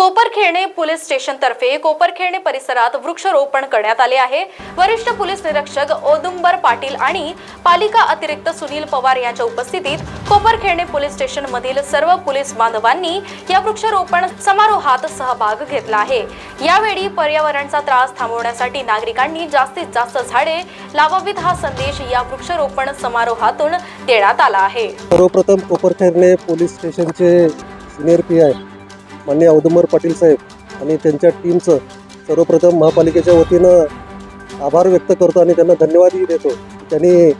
Koparkhairane police station तर्फे कोपरखेरणे परिसरात वृक्षारोपण करण्यात आले आहे. वरिष्ठ पोलीस निरीक्षक ओदुंबर पाटील आणि पालिका अतिरिक्त सुनील पवार यांच्या उपस्थितीत कोपरखेरणे पोलीस स्टेशन मधील सर्व पोलीस बांधवांनी या वृक्षारोपण समारोहात सहभाग घेतला आहे. यावेळी पर्यावरणाचा त्रास थांबवण्यासाठी नागरिकांनी जास्तीत जास्त झाडे लावावीत हा संदेश या वृक्षारोपण समारोहातून देण्यात आला आहे. सर्वप्रथम कोपरखैरणे पोलीस स्टेशनचे सिनियर पी आय माननीय औदुंबर पाटील साहेब आणि त्यांच्या टीमचं सर्वप्रथम महापालिकेच्या वतीनं आभार व्यक्त करतो आणि त्यांना धन्यवादही देतो. त्यांनी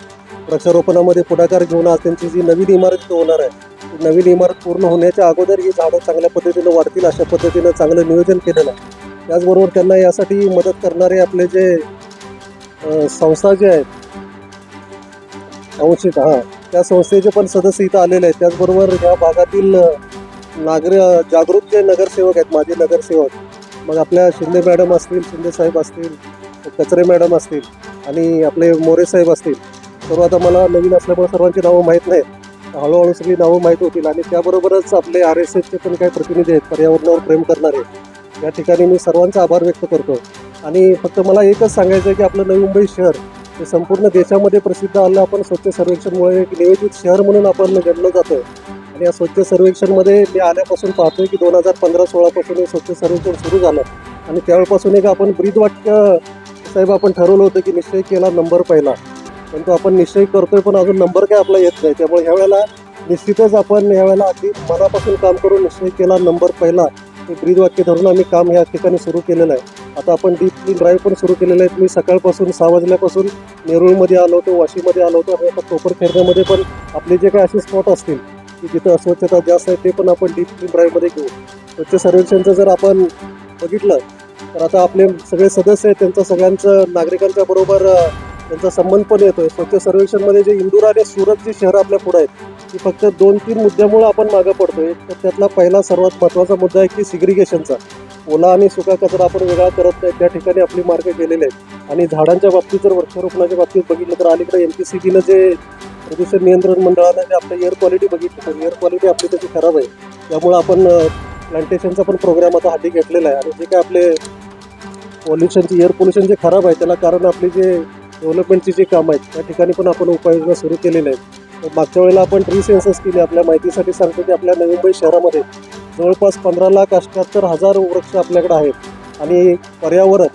वृक्षारोपणामध्ये पुढाकार घेऊन आज त्यांची जी नवीन इमारत इथं होणार आहे ती नवीन इमारत पूर्ण होण्याच्या अगोदर ही झाडं चांगल्या पद्धतीनं वाढतील अशा पद्धतीनं चांगलं नियोजन केलेलं आहे. त्याचबरोबर त्यांना यासाठी मदत करणारे आपले जे संस्था जे आहेत अंशित हां त्या संस्थेचे पण सदस्य इथं आलेले आहेत. त्याचबरोबर या भागातील नागरिक जागृत जे नगरसेवक आहेत माजी नगरसेवक मग आपल्या शिंदे मॅडम असतील शिंदे साहेब असतील कचरे मॅडम असतील आणि आपले मोरे साहेब असतील सर्व आता मला नवीन असल्यामुळे सर्वांची नावं माहीत नाहीत. हळूहळू सगळी नावं माहीत होतील आणि त्याबरोबरच आपले आर एस एसचे पण काही प्रतिनिधी आहेत पर्यावरणावर प्रेम करणारे. या ठिकाणी मी सर्वांचा आभार व्यक्त करतो. आणि फक्त मला एकच सांगायचं आहे की आपलं नवी मुंबई शहर हे संपूर्ण देशामध्ये प्रसिद्ध आलं. आपण स्वच्छ सर्वेक्षणमुळे एक नियोजित शहर म्हणून आपण गणलं जातो. या स्वच्छ सर्वेक्षणमध्ये मी आल्यापासून पाहतोय की दोन हजार पंधरा सोळापासून हे स्वच्छ सर्वेक्षण सुरू झालं. आणि त्यावेळेपासून एक आपण ब्रीदवाक्य साहेब आपण ठरवलं होतं की निश्चय केला नंबर पहिला. परंतु आपण निश्चय करतोय पण अजून नंबर काय आपला येत नाही. त्यामुळे ह्यावेळेला निश्चितच आपण ह्यावेळेला अगदी मनापासून काम करून निश्चय केला नंबर पहिला. हे ब्रीदवाक्य धरून आम्ही काम या ठिकाणी सुरू केलेलं आहे. आता आपण डीप क्लीन ड्राईव्ह पण सुरू केलेलं आहे. मी सकाळपासून सहा वाजल्यापासून नेरूळमध्ये आलो होतो वाशीमध्ये आलो होतो. आणि आता कोपरखेरण्यामध्ये पण आपले जे काही असे स्पॉट असतील की जिथं अस्वच्छता जास्त आहे ते पण आपण डीप क्लीन ड्राईव्हमध्ये घेऊ. स्वच्छ सर्वेक्षणचं जर आपण बघितलं तर आता आपले सगळे सदस्य आहेत त्यांचं सगळ्यांचं नागरिकांच्या बरोबर त्यांचा संबंध पण येतोय. स्वच्छ सर्वेक्षणमध्ये जे इंदूर आणि सुरत जी शहरं आपल्या पुढे आहेत ती फक्त दोन तीन मुद्द्यामुळं आपण मागं पडतोय. तर त्यातला पहिला सर्वात महत्त्वाचा मुद्दा आहे की सिग्रिगेशनचा ओला आणि सुका कचरा आपण वेगळा करत नाही त्या ठिकाणी आपली मार्ग गेलेले आहेत. आणि झाडांच्या बाबतीत जर वृक्षारोपणाच्या बाबतीत बघितलं तर अलीकडे एम पी सी बीनं जे प्रदूषण नियंत्रण मंडळानं जे आपलं एअर क्वालिटी बघितली तर एअर क्वालिटी आपली त्याची खराब आहे. त्यामुळं आपण प्लांटेशनचा पण प्रोग्राम आता हाती घेतलेला आहे. आणि जे काय आपले पॉल्युशनची एअर पोल्युशन जे खराब आहे त्याला कारण आपली जे डेव्हलपमेंटची जे कामं आहेत त्या ठिकाणी पण आपण उपाययोजना सुरू केलेल्या आहेत. मागच्या वेळेला आपण ट्री सेन्सस केले आपल्या माहितीसाठी सांगतो की आपल्या नवी मुंबई शहरामध्ये जवळपास पंधरा लाख अठ्याहत्तर हजार वृक्ष आपल्याकडे आहेत. आणि पर्यावरण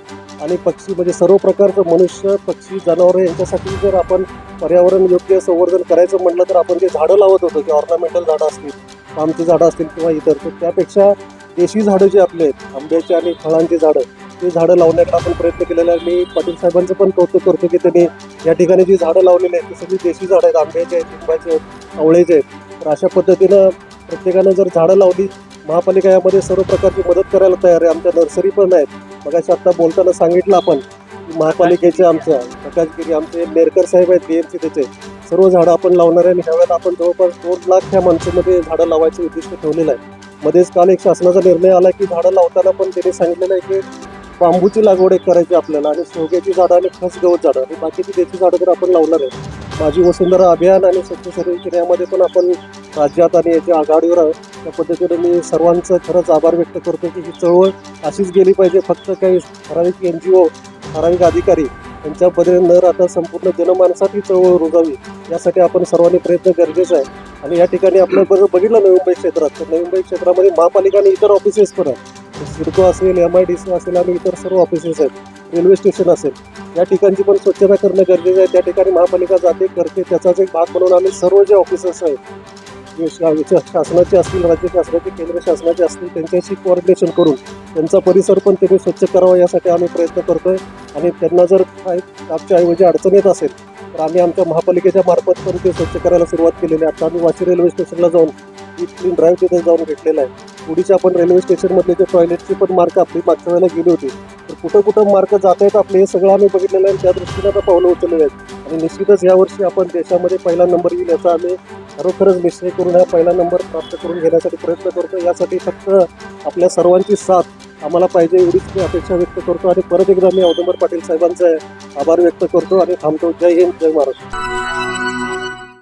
आणि पक्षी म्हणजे सर्व प्रकारचं मनुष्य पक्षी जनावरं यांच्यासाठी जर आपण पर्यावरण योग्य संवर्धन करायचं म्हटलं तर आपण जे झाडं लावत होतो की ऑर्नामेंटल झाडं असतील पामची झाडं असतील किंवा इतर तर त्यापेक्षा देशी झाडं जे आपले आहेत आंब्याची आणि फळांची झाडं ते झाडं लावण्याकडे आपण प्रयत्न केलेला आहे. मी पाटील साहेबांचं पण कौतुक करतो की त्यांनी या ठिकाणी जी झाडं लावलेली आहेत ती सगळी देशी झाडं आहेत आंब्याचे आहेत लिंबाचे आहेत आवळ्याचे आहेत. तर अशा पद्धतीनं प्रत्येकानं जर झाडं लावली महापालिका यामध्ये सर्व प्रकारची मदत करायला तयार आहे. आमच्या नर्सरी पण आहेत. मगाशी आत्ता बोलताना सांगितलं आपण महापालिकेचे आमच्या प्रकाशगिरी आमचे नेरकर साहेब आहेत बी एम सी त्याचे. सर्व झाडं आपण लावणार आहे आणि ह्यावेळेला आपण जवळपास दोन लाख ह्या माणसामध्ये झाडं लावायचं उद्दिष्ट ठेवलेलं आहे. मध्येच काल एक शासनाचा निर्णय आला की झाडं लावताना पण त्यांनी सांगितलेलं आहे की बांबूची लागवड एक करायची आपल्याला आणि सोग्याची झाडं आणि खस गवत झाडं आणि बाकीची देशी झाडं तर आपण लावणार आहे. माझी वसुंधरा अभियान आणि स्वच्छ सर्वेक्षण यामध्ये पण आपण राज्यात आणि याच्या आघाडीवर आहोत. त्या पद्धतीने मी सर्वांचं खरंच आभार व्यक्त करतो की ही चळवळ अशीच गेली पाहिजे. फक्त काही ठराविक एन जी ओ ठराविक अधिकारी यांच्या न राहता संपूर्ण जनमानसात ही चळवळ रुजावी यासाठी आपण सर्वांनी प्रयत्न गरजेचा आहे. आणि या ठिकाणी आपलं बरं बघितलं नवी मुंबई क्षेत्रात. तर नवी मुंबई क्षेत्रामध्ये महापालिका आणि इतर ऑफिसेस पण आहेत. सिडको असेल एम आय डी सी असेल आणि इतर सर्व ऑफिसेस आहेत. रेल्वे स्टेशन असेल. या ठिकाणची पण स्वच्छता करणं गरजेचं आहे. त्या ठिकाणी महापालिका जाते करते. त्याचाच एक भाग म्हणून आम्ही सर्व जे ऑफिसर्स आहेत जे शासनाचे असतील राज्य शासनाचे केंद्र शासनाचे असतील त्यांच्याशी कोऑर्डिनेशन करून त्यांचा परिसर पण त्यांनी स्वच्छ करावा यासाठी आम्ही प्रयत्न करतोय. आणि त्यांना जर काही आमच्या ऐवजी अडचण येत असेल तर आम्ही आमच्या महापालिकेच्या मार्फत पण ते स्वच्छ करायला सुरुवात केलेली आहे. आता आम्ही वाशी रेल्वे स्टेशनला जाऊन एक क्लीन ड्राईव्ह तिथे जाऊन घेतलेला आहे. पुढीचे आपण रेल्वे स्टेशनमधले जे टॉयलेटची पण मार्क आपली मागच्या वेळेला गेली होती तर कुठं कुठं मार्क जात आहेत आपले हे सगळं आम्ही बघितलेलं आहे आणि त्या दृष्टीने आता पावलं उचललेले आहेत. आणि निश्चितच यावर्षी आपण देशामध्ये पहिला नंबर येईल याचा आम्ही खरोखरच निश्चय करून हा पहिला नंबर प्राप्त करून घेण्यासाठी प्रयत्न करतो यासाठी फक्त आपल्या सर्वांची साथ आम्हाला पाहिजे एवढीच मी अपेक्षा व्यक्त करतो आणि परत एकदा मी औदंबर पाटील साहेबांचा आभार व्यक्त करतो आणि थांबतो. जय हिंद जय महाराष्ट्र.